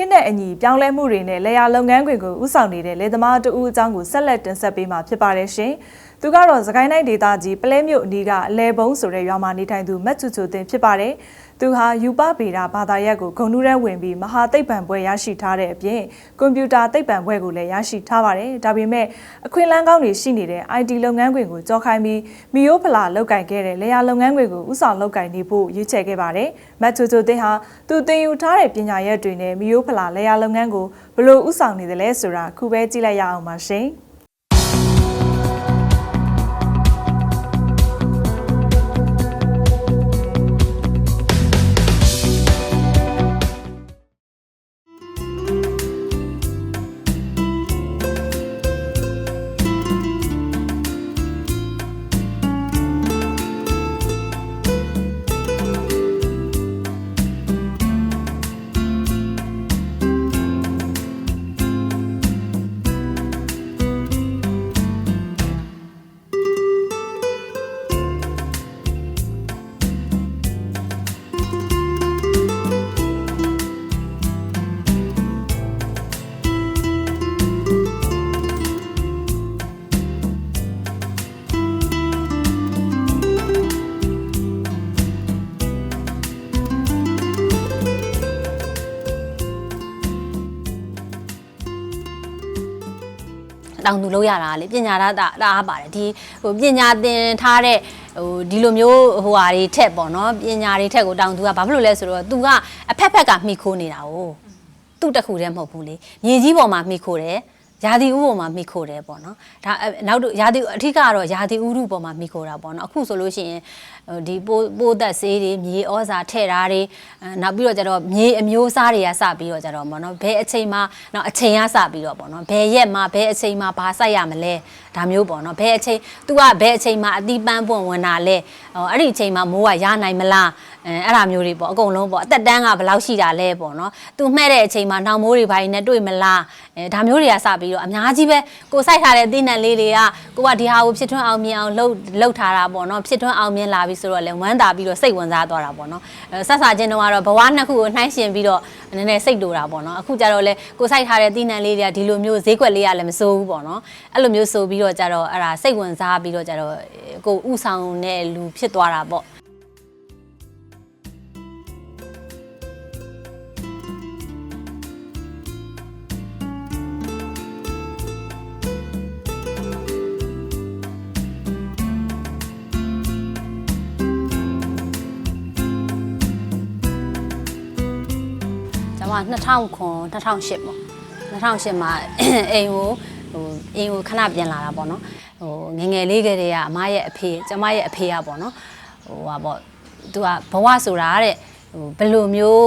ခေတ်နဲ့အညီပြောင်းလဲမှုတွေနဲ့လေယာလုပ်ငန်းတွေကိုဥဆောင်နေတဲ့လေသမားတဦးအကြောင်းကိုဆက်လက်တင်ဆက်ပေးမှာဖြစ်ပါတယ်ရှင်။ သူကတော့စကိုင်းတိုင်းဒေသကြီးပလဲမြို့အနီးကအလဲဘုံဆိုတဲ့ရွာမှာနေထိုင်သူမတ်ချူချူတင်ဖြစ်ပါတယ်။သူဟာယူပဗေဒဘာသာရပ်ကိုဂုဏ်ထူးရဲဝင်ပြီးမဟာသိပ္ပံဘွဲ့ရရှိထားတဲ့အပြင်ကွန်ပျူတာသိပ္ပံဘွဲ့ကိုလည်းရရှိထားပါတယ်။ဒါပေမဲ့အခွင့်အလမ်းကောင်းတွေရှိနေတဲ့ IT လုပ်ငန်းခွင်ကိုကြောခိုင်းပြီးမီယိုဖလာလောက်ကင်ခဲ့တဲ့လေယာလုပ်ငန်းခွင်ကိုဥဆောင်လောက်ကင်နေဖို့ရွေးချယ်ခဲ့ပါတယ်။မတ်ချိုချိုတင်ဟာသူသင်ယူထားတဲ့ပညာရပ်တွေနဲ့မီယိုဖလာလေယာလုပ်ငန်းကိုဘယ်လိုဥဆောင်နေသလဲဆိုတာခုပဲကြည့်လိုက်ရအောင်ပါရှင်။ တောင်သူလို့ရတာလေပညာသားတာဒါအားပါတယ်ဒီဟိုပညာသင်ထားတဲ့ဟိုဒီလိုမျိုးဟိုဟာတွေထက်ပေါ့နော်ပညာတွေထက်ကိုတောင်သူကဘာဖြစ်လို့လဲဆိုတော့ तू ကအဖက်ဖက်ကမိခိုးနေတာ哦သူ့တစ်ခုတည်းမဟုတ်ဘူးလေမြေကြီးပေါ်မှာမိခိုးတယ် ရာသီဥပေါ်မှာမိခိုးတယ်ပေါ့နော်ဒါအဲနောက်တော့ရာသီအထက်ကတော့ရာသီဥတုပေါ်မှာမိခိုးတာပေါ့နော်အခုဆိုလို့ရှိရင်ဟိုဒီပိုးပိုးသက်ဆေးတွေမြေဩဇာထည့်တာတွေအဲနောက်ပြီးတော့ကျတော့မြေအမျိုးအစားတွေကစပြီးတော့ကျတော့ပေါ့နော်ဘယ်အချိန်မှာနောက်အချိန်ကစပြီးတော့ပေါ့နော်ဘယ်ရက်မှာဘယ်အချိန်မှာဘာစိုက်ရမလဲဒါမျိုးပေါ့နော်ဘယ်အချိန် तू ကဘယ်အချိန်မှာအသီးပန်းပွင့်ဝင်တာလဲဟောအဲ့ဒီအချိန်မှာမိုးကရနိုင်မလား အဲအဲ့ဒါမျိုးတွေပေါ့အကုန်လုံးပေါ့အသက်တန်းကဘယ်လောက်ရှိတာလဲပေါ့နော် तू မှဲ့တဲ့အချိန်မှာနောင်မိုးတွေဘာတွေနဲ့တွေ့မလားအဲဒါမျိုးတွေကစပြီးတော့အများကြီးပဲကိုစိုက်ထားတဲ့အသီးနှံလေးတွေကကိုကဒီဟာကိုဖြစ်ထွန်းအောင်မြင်အောင်လှုပ်လှုပ်ထားတာပေါ့နော်ဖြစ်ထွန်းအောင်မြင်လာပြီဆိုတော့လဲဝမ်းသာပြီးတော့စိတ်ဝင်စားသွားတာပေါ့နော်အဲဆက်စားခြင်းတော့ကတော့ဘဝနှစ်ခုကိုနှိုင်းရှင်ပြီးတော့နည်းနည်းစိတ်တူတာပေါ့နော်အခုကျတော့လဲကိုစိုက်ထားတဲ့သီးနှံလေးတွေကဒီလိုမျိုးဈေးကွက်လေးကလည်းမစိုးဘူးပေါ့နော်အဲ့လိုမျိုးဆိုပြီးတော့ကျတော့အဲ့ဒါစိတ်ဝင်စားပြီးတော့ကျတော့ကိုဥဆောင်တဲ့လူဖြစ်သွားတာပေါ့ ကျွန်မ2000ခွန်2008ပေါ့2008မှာအိမ်ကိုဟိုအိမ်ကိုခဏပြန်လာတာပေါ့နော်ဟိုငယ်ငယ်လေးကတည်းကအမရဲ့အဖေကျွန်မရဲ့အဖေကပေါ့နော်ဟိုဟာပေါ့သူကဘဝဆိုတာတဲ့ဟိုဘယ်လိုမျိုး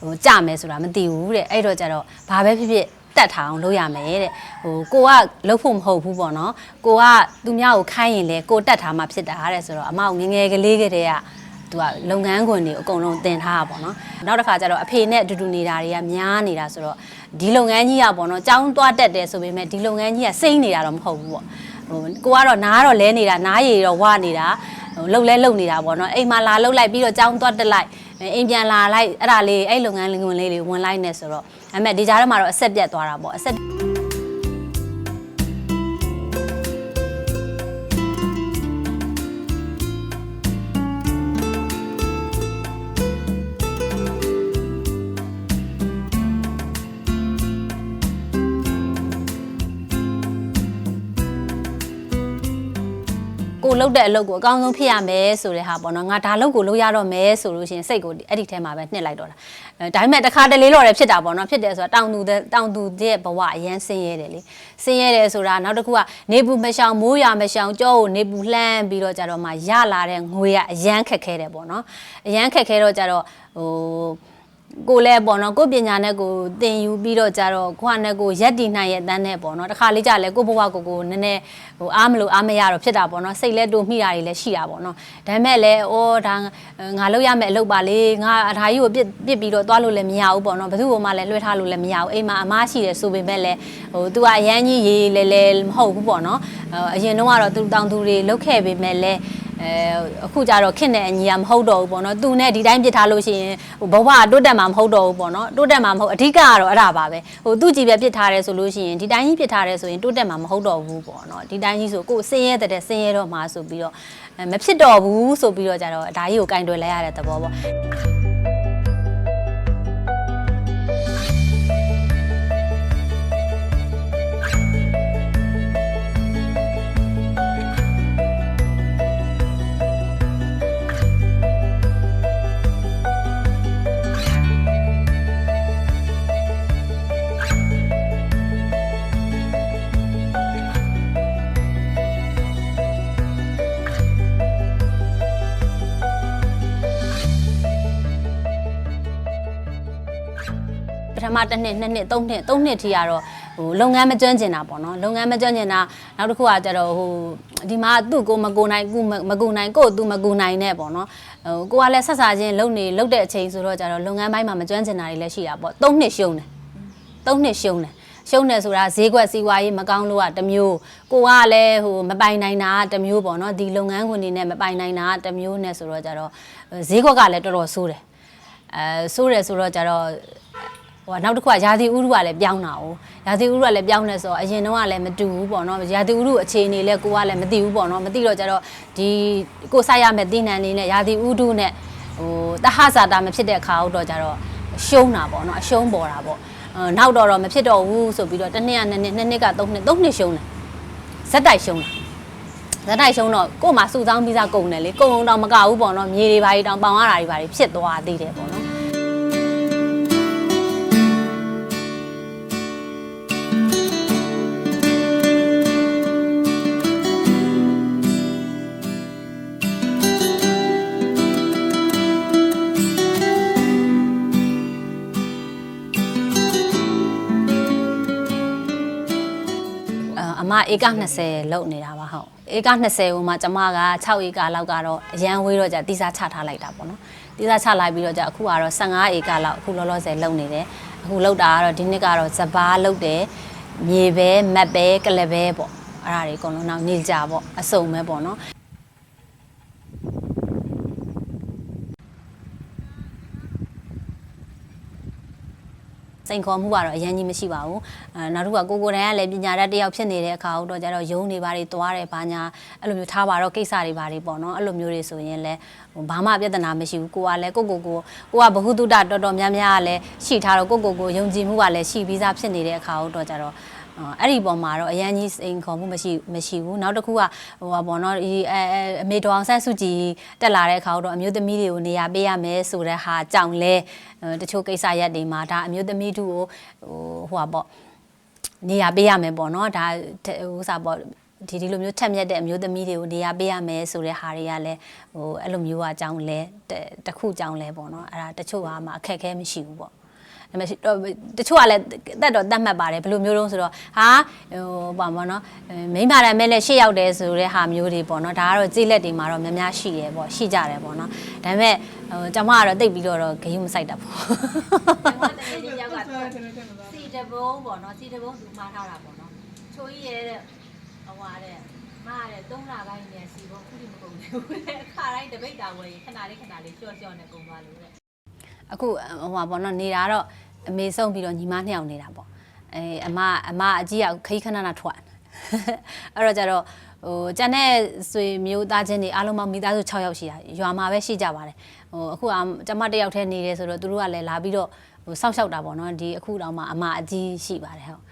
ဟိုကြမယ်ဆိုတာမသိဘူးတဲ့အဲ့တော့ကျတော့ဘာပဲဖြစ်ဖြစ်တက်ထားအောင်လုပ်ရမယ်တဲ့ဟိုကိုကလှုပ်ဖို့မဟုတ်ဘူးပေါ့နော်ကိုကသူများကိုခိုင်းရင်လေကိုတက်ထားမှဖြစ်တာတဲ့ဆိုတော့အမကငယ်ငယ်ကလေးကတည်းက သူကလုပ်ငန်းခွင်တွေအကုန်လုံးတင်ထားတာပေါ့နော်နောက်တစ်ခါကျတော့အဖေနဲ့အတူတူနေတာတွေကများနေတာဆိုတော့ဒီလုပ်ငန်းကြီးကပေါ့နော်ကြောင်းသွားတက်တယ်ဆိုပေမဲ့ဒီလုပ်ငန်းကြီးကစိမ့်နေတာတော့မဟုတ်ဘူးပေါ့ဟိုကိုကတော့နားတော့လဲနေတာနားရည်တော့ဝနေတာဟိုလှုပ်လဲလှုပ်နေတာပေါ့နော်အိမ်မှာလာလှုပ်လိုက်ပြီးတော့ကြောင်းသွားတက်လိုက်အိမ်ပြန်လာလိုက်အဲ့ဒါလေးအဲ့လုပ်ငန်းလေးဝင်လေးတွေဝင်လိုက်နေဆိုတော့အဲ့မဲ့ဒီကြားထဲမှာတော့အဆက်ပြတ်သွားတာပေါ့အဆက် ကိုလုတ်တဲ့အလုပ်ကိုအကောင်းဆုံးဖြစ်ရမယ်ဆိုတဲ့ဟာပေါ့နော်ငါဒါလုပ်ကိုလုပ်ရတော့မယ်ဆိုလို့ရှိရင်စိတ်ကိုအဲ့ဒီထဲမှာပဲနှစ်လိုက်တော့တာအဲဒါပေမဲ့တစ်ခါတလေတော့လည်းဖြစ်တာပေါ့နော်ဖြစ်တယ်ဆိုတာတောင်သူတဲ့တောင်သူရဲ့ဘဝအရန်ဆင်းရဲတယ်လေဆင်းရဲတယ်ဆိုတာနောက်တစ်ခုကနေပူမရှောင်မိုးရမရှောင်ကြောကိုနေပူလှမ်းပြီးတော့ကြတော့မှရလာတဲ့ငွေကအရန်ခက်ခဲတယ်ပေါ့နော်အရန်ခက်ခဲတော့ကြတော့ဟို ကိုလည်းပေါ့နော်ကိုပညာနဲ့ကိုသင်ယူပြီးတော့ကြတော့ကိုကနဲ့ကိုရက်တီနိုင်ရဲ့အတန်းနဲ့ပေါ့နော်တခါလေးကြလဲကိုဘဝကိုကိုနည်းနည်းဟိုအားမလို့အားမရတော့ဖြစ်တာပေါ့နော်စိတ်လဲတိုးမိတာတွေလည်းရှိတာပေါ့နော်ဒါပေမဲ့လည်းအော်ဒါငါလုပ်ရမယ်အလုပ်ပါလေငါအထာကြီးကိုပြစ်ပြစ်ပြီးတော့သွားလို့လည်းမရဘူးပေါ့နော်ဘယ်သူ့ဘုံမှလည်းလွှဲထားလို့လည်းမရဘူးအိမ်မှာအမားရှိတယ်ဆိုပေမဲ့လည်းဟို तू ကအရန်ကြီးရေးလဲလဲမဟုတ်ဘူးပေါ့နော်အရင်တော့ကတော့ तू တောင်သူတွေလုတ်ခဲ့ပေမဲ့လည်း အဲအဲအခုကြတော့ခင့်တဲ့အညီကမဟုတ်တော့ဘူးပေါ့နော်သူနဲ့ဒီတိုင်းပြစ်ထားလို့ရှိရင်ဟိုဘဝကတိုးတက်မှာမဟုတ်တော့ဘူးပေါ့နော်တိုးတက်မှာမဟုတ်အဓိကကတော့အဲ့ဒါပါပဲဟိုသူကြည်ပဲပြစ်ထားတယ်ဆိုလို့ရှိရင်ဒီတိုင်းကြီးပြစ်ထားတယ်ဆိုရင်တိုးတက်မှာမဟုတ်တော့ဘူးပေါ့နော်ဒီတိုင်းကြီးဆိုကိုယ်ဆင်းရဲတဲ့ဆင်းရဲတော့မှာဆိုပြီးတော့အဲမဖြစ်တော့ဘူးဆိုပြီးတော့ကြတော့ဒါကြီးကိုကင်တွယ်လဲရတဲ့သဘောပေါ့ မတစ်နှစ်နှစ်နှစ်သုံးနှစ်သုံးနှစ်ထိကတော့ဟိုလုပ်ငန်းမကျွမ်းကျင်တာပေါ့နော်လုပ်ငန်းမကျွမ်းကျင်တာနောက်တစ်ခုကကျတော့ဟိုဒီမှာသူ့ကိုမကိုနိုင်ကူမကိုနိုင်ကိုသူမကိုနိုင်နဲ့ပေါ့နော်ဟိုကိုကလည်းဆက်စားချင်းလုပ်နေလုပ်တဲ့အချိန်ဆိုတော့ကျတော့လုပ်ငန်းပိုင်းမှာမကျွမ်းကျင်တာတွေလည်းရှိတာပေါ့သုံးနှစ်ရှုံးတယ်သုံးနှစ်ရှုံးတယ်ရှုံးတယ်ဆိုတာဈေးကွက်စီးပွားရေးမကောင်းလို့ကတစ်မျိုးကိုကလည်းဟိုမပိုင်နိုင်တာကတစ်မျိုးပေါ့နော်ဒီလုပ်ငန်းခွင်တွေနဲ့မပိုင်နိုင်တာကတစ်မျိုးနဲ့ဆိုတော့ကျတော့ဈေးကွက်ကလည်းတော်တော်ဆိုးတယ်အဲဆိုးတယ်ဆိုတော့ကျတော့ ဟိုကနောက်တစ်ခုကရာသီဥတုကလည်းပြောင်းတာ哦ရာသီဥတုကလည်းပြောင်းနေဆိုတော့အရင်တော့ကလည်းမတူဘူးပေါ့နော်ရာသီဥတုအခြေအနေလည်းကိုကလည်းမသိဘူးပေါ့နော်မသိတော့ကြတော့ဒီကိုစိုက်ရမယ့်သီးနှံလေးနဲ့ရာသီဥတုနဲ့ဟိုတဟဇာတာမဖြစ်တဲ့ခါတော့ကြတော့ရှုံးတာပေါ့နော်အရှုံးပေါ်တာပေါ့အဲနောက်တော့တော့မဖြစ်တော့ဘူးဆိုပြီးတော့တစ်နှစ်ကနှစ်နှစ်နှစ်နှစ်ကသုံးနှစ်သုံးနှစ်ရှုံးတယ်ဇက်တိုက်ရှုံးတာဇက်တိုက်ရှုံးတော့ကို့မှာစုဆောင်းပြီးသားကုန်တယ်လေကုန်အောင်တော့မကဘူးပေါ့နော်မြေတွေဘာတွေတောင်ပေါင်ရတာတွေဘာတွေဖြစ်သွားသေးတယ်ပေါ့နော် မဧက20လောက်နေတာပါဟုတ်ဧက20ဟိုမှာကျမက6ဧကလောက်ကတော့အရန်ဝေးတော့ကြာတိစားချထားလိုက်တာပေါ့နော်တိစားချလိုက်ပြီးတော့ကြာအခုကတော့15ဧကလောက်အခုလောလောဆယ်လောက်နေတယ်အခုလောက်တာကတော့ဒီနှစ်ကတော့စပားလောက်တယ်မြေပဲမက်ပဲကလပဲပေါ့အဲ့ဒါတွေအကုန်လုံးနောက်နေကြပေါ့အစုံပဲပေါ့နော် စိန်ခေါ်မှုကတော့အရင်ကြီးမရှိပါဘူးအဲနောက်တစ်ခုကကိုကိုယ်တိုင်ကလည်းပညာတတ်တစ်ယောက်ဖြစ်နေတဲ့အခါတော့ကျတော့ယုံနေပါတွေသွားတယ်ဘာညာအဲ့လိုမျိုးထားပါတော့ကိစ္စတွေဘာတွေပေါ့နော်အဲ့လိုမျိုးတွေဆိုရင်လည်းဟိုဘာမှပြဿနာမရှိဘူးကိုကလည်းကိုကိုကိုကိုကဘ ഹു တုတတော်တော်များများကလည်းရှိထားတော့ကိုကိုကိုယုံကြည်မှုကလည်းရှိပြီးသားဖြစ်နေတဲ့အခါတော့ကျတော့ အော်အဲ့ဒီပုံမှာတော့အရန်ကြီးစိန်ခေါ်မှုမရှိမရှိဘူးနောက်တစ်ခုကဟိုပါဘောနော်ဒီအဲအဲအမေတော်အောင်ဆန်းစုကြည်တက်လာတဲ့အခါတော့အမျိုးသမီးတွေကိုနေရာပေးရမယ်ဆိုတဲ့ဟာကြောင့်လဲအဲတချို့ကိစ္စရက်တွေမှာဒါအမျိုးသမီးတို့ကိုဟိုဟိုပါပေါ့နေရာပေးရမယ်ပေါ့နော်ဒါဟိုစားပေါ့ဒီဒီလိုမျိုးထက်မြက်တဲ့အမျိုးသမီးတွေကိုနေရာပေးရမယ်ဆိုတဲ့ဟာတွေကလည်းဟိုအဲ့လိုမျိုးအကြောင်းလဲတစ်ခုအကြောင်းလဲပေါ့နော်အဲ့ဒါတချို့ဟာမှအခက်အခဲမရှိဘူးပေါ့ ဒါပေမဲ့တော့တချို့ကလည်းတက်တော့တတ်မှတ်ပါတယ်ဘယ်လိုမျိုးလုံးဆိုတော့ဟာဟိုပါမနော်မိန်းမတမ်းမဲ့လည်းရှေ့ရောက်တယ်ဆိုတဲ့ဟာမျိုးတွေပေါ့နော်ဒါကတော့ကြိလက်တွေမှာတော့များများရှိရပေါ့ရှိကြတယ်ပေါ့နော်ဒါပေမဲ့ဟိုကျွန်မကတော့တိတ်ပြီးတော့တော့ဂယုမဆိုင်တတ်ဘူးကျွန်မတကယ်ကြီးရောက်ကစီတဘုံပေါ့နော်စီတဘုံသူမှားထားတာပေါ့နော်ချိုးကြီးရဲ့ဟိုဟာတဲ့မားတဲ့၃လပိုင်းနဲ့စီဘုံခုထိမကုန်ဘူးတဲ့အခါတိုင်းတပိတ်တာဝယ်ခဏလေးခဏလေးကြော့ကြော့နဲ့ကုန်သွားလို့တဲ့ အခုဟိုပါဘောနော်နေတာတော့အမေဆုံးပြီးတော့ညီမနှစ်ယောက်နေတာပေါ့အဲအမအမအကြီးကခရီးခဏနာထွက်အဲ့တော့ကျတော့ဟိုကျန်တဲ့ဆွေမျိုးသားချင်းတွေအားလုံးပေါင်းမိသားစု6ယောက်ရှိတာရွာမှာပဲရှိကြပါတယ်ဟိုအခုအကျမတစ်ယောက်တည်းနေတယ်ဆိုတော့သူတို့ကလည်းလာပြီးတော့ဟိုစောင့်ရှောက်တာပေါ့နော်ဒီအခုတောင်မှအမအကြီးရှိပါတယ်ဟုတ်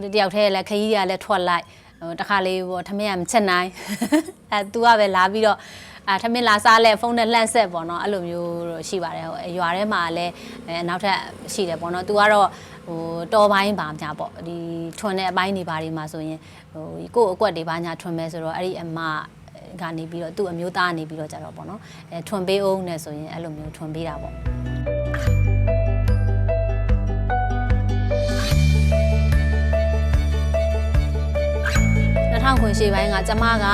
ဟိုတယောက်တည်းလည်းခရီးကလည်းထွက်လိုက်ဟိုတခါလေးပေါ့ထမင်းကမချက်နိုင်အဲ तू ကပဲလာပြီးတော့ အာထမင်းလာစားလဲဖုန်းနဲ့လှန့်ဆက်ပေါ့နော်အဲ့လိုမျိုးတော့ရှိပါတယ်ဟိုရွာထဲမှာလည်းအဲနောက်ထပ်ရှိတယ်ပေါ့နော်သူကတော့ဟိုတော်ပိုင်းပါများပေါ့ဒီထွန်တဲ့အပိုင်းတွေဘာတွေမှာဆိုရင်ဟိုကိုယ့်အကွက်တွေဘာညာထွန်မဲဆိုတော့အဲ့ဒီအမကနေပြီးတော့သူ့အမျိုးသားကနေပြီးတော့ကြတော့ပေါ့နော်အဲထွန်ပေးအောင်နဲ့ဆိုရင်အဲ့လိုမျိုးထွန်ပေးတာပေါ့2000ခွန်ရှေ့ပိုင်းကကျမက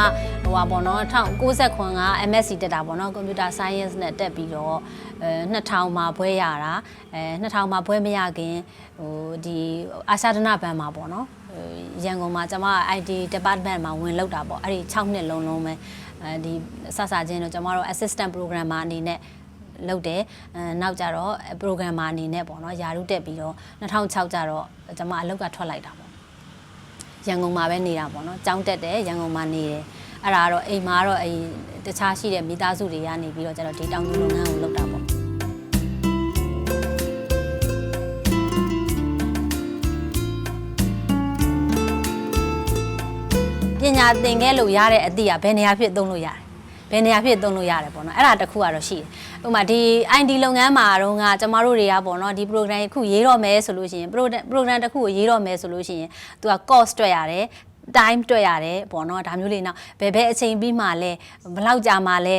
ဟိုပါပေါ့နော်1990ခွန်က MSc တက်တာပေါ့နော် Computer Science နဲ့တက်ပြီးတော့အဲ2000မှာဘွဲရတာအဲ2000မှာဘွဲမရခင်ဟိုဒီအာရှဒနာဘဏ်မှာပေါ့နော်ဟိုရန်ကုန်မှာကျမ IT department မှာဝင်လောက်တာပေါ့အဲ့ဒီ6နှစ်လုံးလုံးပဲအဲဒီစစချင်းတော့ကျမတို့ assistant programmer အနေနဲ့လုပ်တယ်အဲနောက်ကြတော့ programmer အနေနဲ့ပေါ့နော်ယာရုတက်ပြီးတော့2006ကျတော့ကျမအလောက်ကထွက်လိုက်တာပေါ့ရန်ကုန်မှာပဲနေတာပေါ့နော်ကျောင်းတက်တယ်ရန်ကုန်မှာနေတယ် အဲ့ဒါကတော့အိမ်မှာကတော့အိမ်တခြားရှိတဲ့မိသားစုတွေကနေပြီးတော့ကျတော့ဒီတောင်သူလုပ်ငန်းကိုလုပ်တာပေါ့ပညာသင်ခဲ့လို့ရတဲ့အသည့်ကဘယ်နေရာဖြစ်သုံးလို့ရတယ်ဘယ်နေရာဖြစ်သုံးလို့ရတယ်ပေါ့နော်အဲ့ဒါတစ်ခုကတော့ရှိတယ်ဥပမာဒီ ID လုပ်ငန်းမှာတော့ကကျမတို့တွေကပေါ့နော်ဒီ program တစ်ခုရေးတော့မယ်ဆိုလို့ရှိရင် program program တစ်ခုကိုရေးတော့မယ်ဆိုလို့ရှိရင်သူက cost တွက်ရတယ် time တွက်ရတယ်ပေါ့နော်ဒါမျိုးလေးနောက်ဘယ်ဘယ်အချိန်ပြီးမှလဲဘယ်လောက်ကြာမှလဲ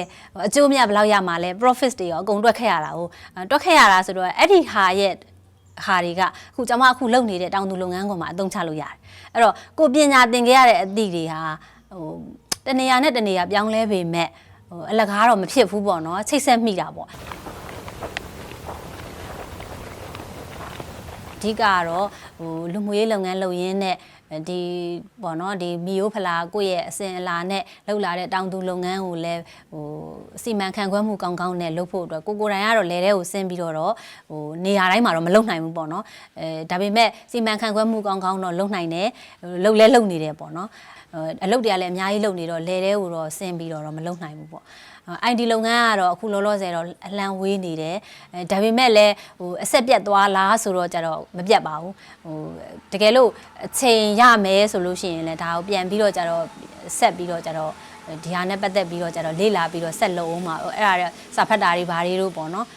အကျိုးမြတ်ဘယ်လောက်ရမှလဲ profit တွေရောအကုန်တွက်ခဲ့ရတာကိုအဲတွက်ခဲ့ရတာဆိုတော့အဲ့ဒီဟာရဲ့ဟာတွေကအခုကျွန်မအခုလုပ်နေတဲ့တောင်သူလုပ်ငန်းကွန်မှာအသုံးချလို့ရတယ်အဲ့တော့ကိုပညာသင်ခဲ့ရတဲ့အသည့်တွေဟာဟိုတနေရာနဲ့တနေရာပြောင်းလဲပေမဲ့ဟိုအလကားတော့မဖြစ်ဘူးပေါ့နော်ချိတ်ဆက်မိတာပေါ့အဓိကကတော့ဟိုလူမှုရေးလုပ်ငန်းလုပ်ရင်းနဲ့ ဒီပေါ့နော်ဒီမီယိုဖလာကိုယ့်ရဲ့အစဉ်အလာနဲ့လှုပ်လာတဲ့တောင်သူလုပ်ငန်းကိုလည်းဟိုစီမံခန့်ခွဲမှုကောင်းကောင်းနဲ့လုပ်ဖို့အတွက်ကိုကိုယ်တိုင်ကတော့လဲတဲ့ကိုဆင်းပြီးတော့တော့ဟိုနေရာတိုင်းမှာတော့မလုပ်နိုင်ဘူးပေါ့နော်အဲဒါပေမဲ့စီမံခန့်ခွဲမှုကောင်းကောင်းတော့လုပ်နိုင်တယ်ဟိုလုပ်လဲလုပ်နေတယ်ပေါ့နော်အဲအလုပ်တွေကလည်းအများကြီးလုပ်နေတော့လဲတဲ့ကိုတော့ဆင်းပြီးတော့တော့မလုပ်နိုင်ဘူးပေါ့ ID လုပ်ငန်းကတော့အခုလောလောဆယ်တော့အလံဝေးနေတယ်အဲဒါပေမဲ့လည်းဟိုအဆက်ပြတ်သွားလားဆိုတော့ကြတော့မပြတ်ပါဘူးဟိုတကယ်လို့အချိန်ရမယ်ဆိုလို့ရှိရင်လည်းဒါကိုပြန်ပြီးတော့ကြတော့ဆက်ပြီးတော့ကြတော့ဒီဟာနဲ့ပတ်သက်ပြီးတော့ကြတော့လေ့လာပြီးတော့ဆက်လုပ်အောင်ပါအဲ့ဒါရစာဖတ်တာတွေဘာတွေတို့ပေါ့နော်